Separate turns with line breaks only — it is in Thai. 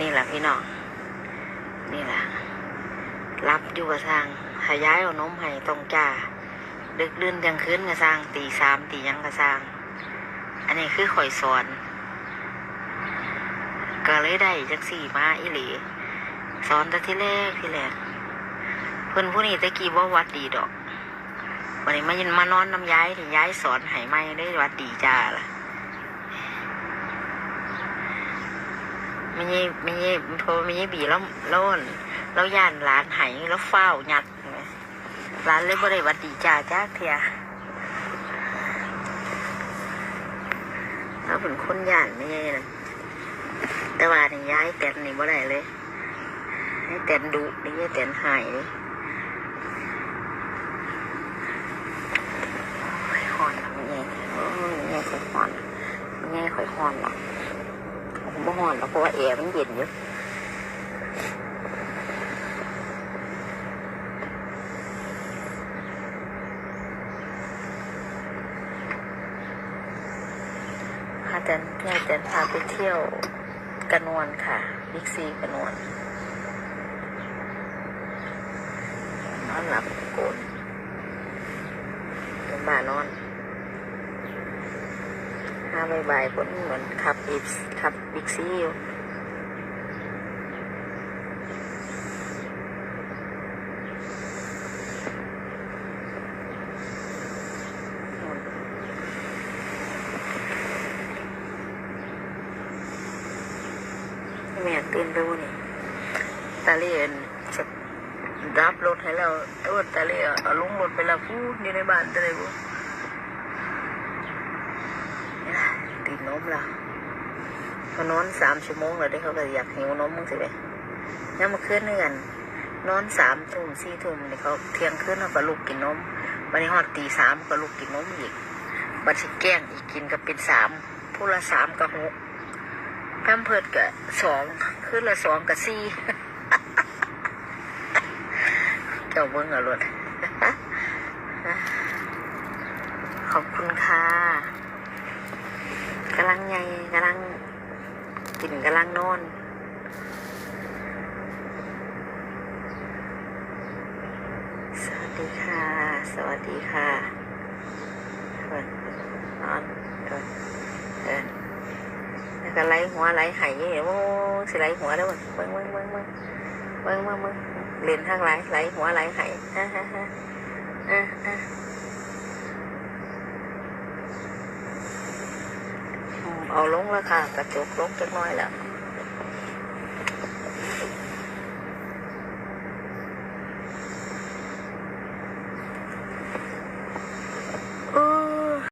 นี่แหละพี่น้องนี่แหละรับอยู่กับทางหายายเอาน้มให้ตรงจ่าดึกดื่นยังคืนกระซางตีสามตียังกระซาง อันนี้คือข่อยสอนก็เลยได้จักสี่มาอิหลีสอนแต่ที่แรกที่แรกเพื่อนผู้นี้ตะกี้ว่าวัดดีดอกวันนี้มายินมานอนน้ำย้ายที่ย้ายสอนให้ไม่ได้วัดดีจ้าล่ะ ม่ใช่ไม่ใช่เพราะไม่ใช่บีแล้วแล้วแล้วย่านร้านไห้แล้วเฝ้าวยัดไงร้านเลยบ่ได้วัดดีจ้าจ้าเทียเราเป็นคนย่านไม่ใช่นะแต่ว่านี่ย้ายแต่นนี่บ่ได้เลยให้แต่นดุนี่ให้แต่นหายเลยข่อยหอนแล้วมันไงเออมันไงข่อยหอนมันไงข่อยหอนหรอ กผมไม่หอนหรอกเพราะว่าแอร์มันเย็นอยู่พาแตนยายแตนพาไปเที่ยวกระนวนค่ะบิ๊กซีกระนวนนอนหลับโกนเป็นบ้านนอน ห้าใบใบๆคนเหมือนขับอีฟขับบิ๊กซีอยู่แม่ตื่นรู้นี่ตาเลียนจะรับรถให้เราเออตาเลียเอาลงรถไปแล้วพูดอยู่ในบ้านตาเลยพูตีนน มละเขานอนสามชั่วโมงแล้วได้เขาก็อยากหิวนมมึงสิเลยยังมาขึ้นเนื่อนนอนสามทุ่มสี่ทุ่มเนี่ยเขาเที่ยงคืนเขาก็ลุกกินนมวันนี้ฮอดตีสามก็ลุกกินนมอีกบัดสิแกล้งอีกกินก็เป็นสามผู้ละสามกับหกแพมเพิร์ดกับสองขึ้นละสองกับสี่เจ้าเบิ้งอารถขอบคุณค่ะกำลังไงกำลังกินกำลังนอน สวัส ดีค่ะ สวัสดีค่ะเอิ้นนอนเอิ้นเอิ้นแล้วก็ไล่หัวไล่ไหายโอ้สิไล่หัวแล้วเว้ยเบิ้งเบิ้งเบิ้งเบิ้งเบิ้งเบิ้งเบิ้งเล่นทางไล่ไล่หัวไล่ไหายฮ่าฮ่าฮ่าอะอะอืมเอาลงแล้วค่ะ กระจกลงจักน้อยแล้ว